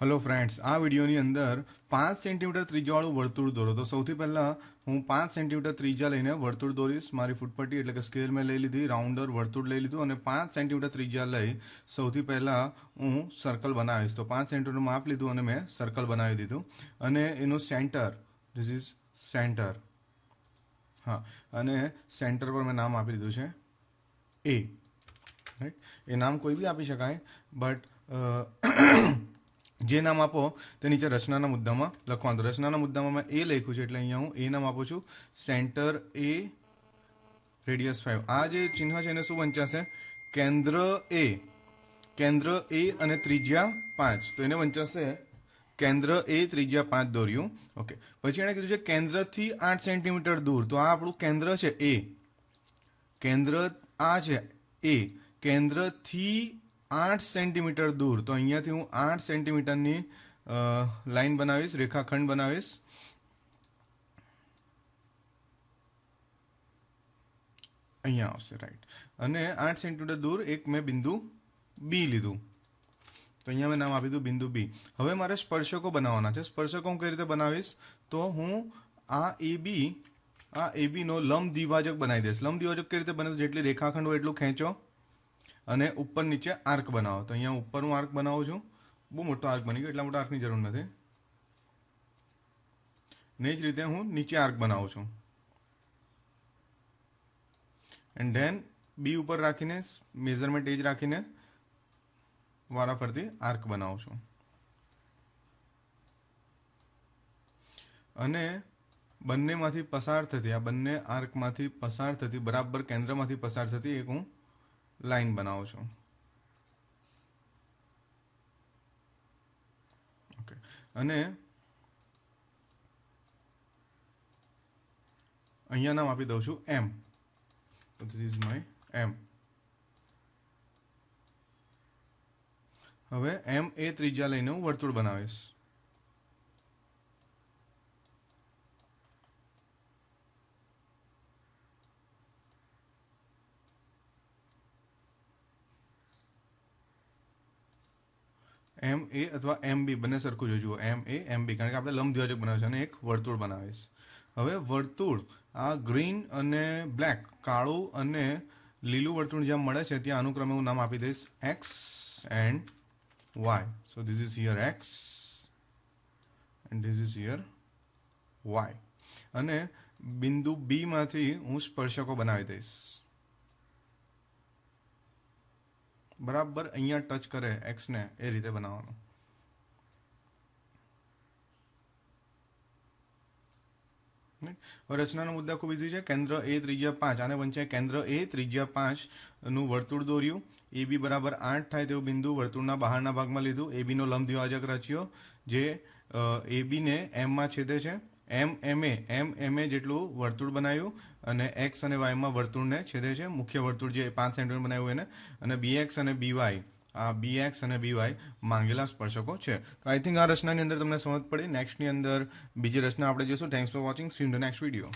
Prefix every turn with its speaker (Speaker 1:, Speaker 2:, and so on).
Speaker 1: Hello friends આ વિડીયોની અંદર પાંચ સેન્ટીમીટર ત્રીજાવાળું વર્તુળ દોરો. તો સૌથી પહેલાં હું પાંચ સેન્ટીમીટર ત્રીજા લઈને વર્તુળ દોરીશ. મારી ફૂટપટ્ટી એટલે કે સ્કેલ મેં લઈ લીધી રાઉન્ડર વર્તુળ લઈ લીધું અને પાંચ સેન્ટીમીટર ત્રીજા લઈ સૌથી પહેલાં હું સર્કલ બનાવીશ. તો પાંચ સેન્ટીમીટર માપ લીધું અને મેં સર્કલ બનાવી દીધું. અને એનું સેન્ટર ધીસ ઇઝ સેન્ટર હા, અને સેન્ટર પર મેં નામ આપી દીધું છે. એ રાઈટ એ નામ કોઈ બી આપી શકાય બટ જે નામ આપો, તે નીચે રચનાના મુદ્દામાં લખવાનું. રચનાના મુદ્દામાં મેં એ લખ્યું છે, એટલે અહીંયા હું એ નામ આપું છું. સેન્ટર એ રેડિયસ ફાઈવ આ જે ચિહ્ન છે એને શું વંચાશે? કેન્દ્ર એ કેન્દ્ર એ અને ત્રિજ્યા પાંચ. તો એને વંચાશે કેન્દ્ર એ ત્રિજ્યા પાંચ દોર્યું. ઓકે પછી એણે કીધું છે કેન્દ્રથી આઠ સેન્ટીમીટર દૂર. તો આ આપણું કેન્દ્ર છે એ કેન્દ્ર આ છે એ કેન્દ્રથી આઠ સેન્ટીમીટર દૂર. તો અહીંયાથી હું આઠ સેન્ટીમીટરની લાઈન બનાવીશ, રેખાખંડ બનાવીશ. અહીંયા આવશે રાઈટ અને આઠ સેન્ટીમીટર દૂર એક મેં બિંદુ બી લીધું. તો અહીંયા મેં નામ આપી દીધું બિંદુ બી હવે મારે સ્પર્શકો બનાવવાના છે. સ્પર્શકો હું કઈ રીતે બનાવીશ? તો હું આ એ બી આ એ બીનો લંબ દ્વિભાજક બનાવી દઈશ. લંબ દ્વિભાજક કઈ રીતે બને? જેટલી રેખાખંડ હોય એટલું ખેંચો. અને ઉપર નીચે આર્ક બનાવો. તો અહીંયા ઉપર હું આર્ક બનાવું છું. બહુ મોટો આર્ક બની ગયો, એટલા મોટા આર્કની જરૂર નથી. ને જ રીતે હું નીચે આર્ક બનાવું છું. એન્ડ ધેન બી ઉપર રાખીને મેઝરમેન્ટ એજ રાખીને રાખીને વારાફરતી આર્ક બનાવું છું. અને બંનેમાંથી પસાર થતી, આ બંને આર્કમાંથી પસાર થતી, બરાબર કેન્દ્રમાંથી પસાર થતી એક હું લાઈન બનાવું છું. ઓકે અને અહીંયા નામ આપી દઉં છું M this is my M હવે એમ એ ત્રિજ્યા લઈને હું વર્તુળ બનાવીશ. એમ એ અથવા એમ બી બંને સરખું જોજો એમ એ એમ બી કારણ કે આપણે લંબ દ્વિભાજક બનાવે છે અને એક વર્તુળ બનાવીશ. હવે વર્તુળ, આ ગ્રીન અને બ્લેક, કાળું અને લીલું વર્તુળ જ્યાં મળે છે ત્યાં અનુક્રમે હું નામ આપી દઈશ X and Y so this is here X and this is here Y અને બિંદુ બીમાંથી હું સ્પર્શકો બનાવી દઈશ. બરાબર અહીંયા ટચ કરે એક્સને એ રીતે બનાવવાનું. રચનાનો મુદ્દા ખૂબ ઇઝી છે. કેન્દ્ર એ ત્રિજ્યા પાંચ આને વંચાય કેન્દ્ર એ ત્રિજ્યા પાંચનું વર્તુળ દોર્યું. એ બી બરાબર આઠ થાય તેવું બિંદુ વર્તુળના બહારના ભાગમાં લીધું. એ બીનો લંબ દ્વિભાજક રચ્યો. જે એ બીને એમમાં છેદે છે. એમ એમ, એ, એમ એમ, એ જેટલું વર્તુળ બનાવ્યું અને એક્સ અને વાયમાં વર્તુળને છેદે છે. મુખ્ય વર્તુળ જે પાંચ સેન્ટીમીટર બનાવ્યું એને. અને બી એક્સ અને બી વાય આ બી એક્સ અને બી વાય માંગેલા સ્પર્શકો છે. તો આઈ થિંક આ રચનાની અંદર તમને સમજ પડી. નેક્સ્ટની અંદર બીજી રચના આપણે જોઈશું. Thanks for watching see in the next video